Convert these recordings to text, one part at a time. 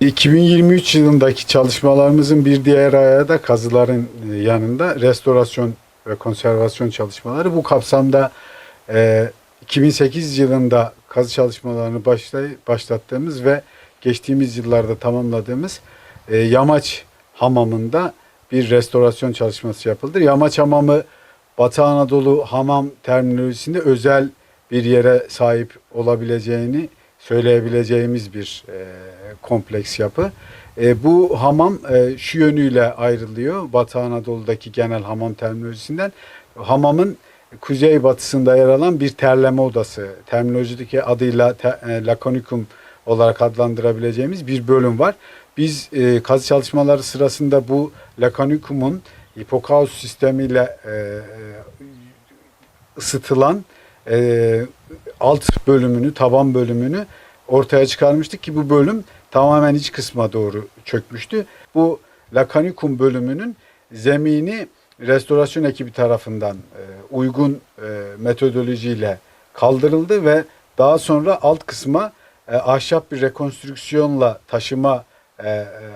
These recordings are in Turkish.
2023 yılındaki çalışmalarımızın bir diğer ayağı da kazıların e, yanında restorasyon ve konservasyon çalışmaları. Bu kapsamda e, 2008 yılında kazı çalışmalarını başlay- başlattığımız ve geçtiğimiz yıllarda tamamladığımız e, Yamaç Hamamı'nda bir restorasyon çalışması yapıldı. Yamaç Hamamı Batı Anadolu hamam terminolojisinde özel bir yere sahip olabileceğini söyleyebileceğimiz bir e, kompleks yapı. E, bu hamam e, şu yönüyle ayrılıyor Batı Anadolu'daki genel hamam terminolojisinden. Hamamın kuzey batısında yer alan bir terleme odası, terminolojideki adıyla te, e, lakonikum olarak adlandırabileceğimiz bir bölüm var. Biz e, kazı çalışmaları sırasında bu lakonikumun hipokaus sistemiyle e, e, ısıtılan e, alt bölümünü, taban bölümünü ortaya çıkarmıştık ki bu bölüm tamamen iç kısma doğru çökmüştü. Bu lakanikum bölümünün zemini restorasyon ekibi tarafından e, uygun e, metodolojiyle kaldırıldı ve daha sonra alt kısma e, ahşap bir rekonstrüksiyonla taşıma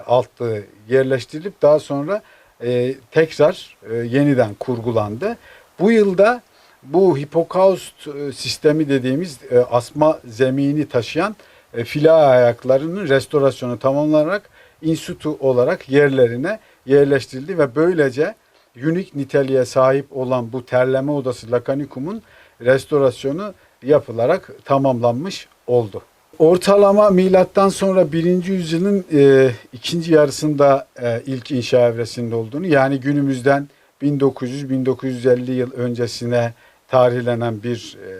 altlığı yerleştirilip daha sonra tekrar yeniden kurgulandı. Bu yılda bu hipokaust e, sistemi dediğimiz e, asma zemini taşıyan e, fila ayaklarının restorasyonu tamamlanarak insutu olarak yerlerine yerleştirildi ve böylece unik niteliğe sahip olan bu terleme odası Lakanikum'un restorasyonu yapılarak tamamlanmış oldu. Ortalama milattan sonra 1. yüzyılın e, ikinci yarısında e, ilk inşa evresinde olduğunu yani günümüzden 1900-1950 yıl öncesine tarihlenen bir e,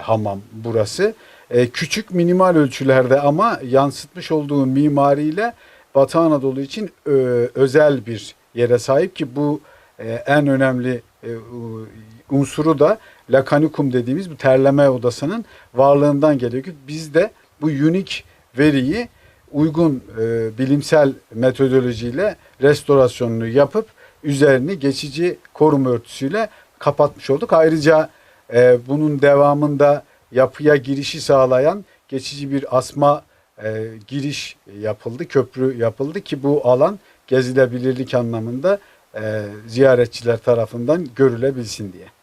hamam burası. E, küçük minimal ölçülerde ama yansıtmış olduğu mimariyle Batı Anadolu için e, özel bir yere sahip ki bu e, en önemli e, unsuru da lakanikum dediğimiz bu terleme odasının varlığından geliyor ki biz de bu unik veriyi uygun e, bilimsel metodolojiyle restorasyonunu yapıp üzerini geçici koruma örtüsüyle kapatmış olduk. Ayrıca e, bunun devamında yapıya girişi sağlayan geçici bir asma e, giriş yapıldı, köprü yapıldı ki bu alan gezilebilirlik anlamında e, ziyaretçiler tarafından görülebilsin diye.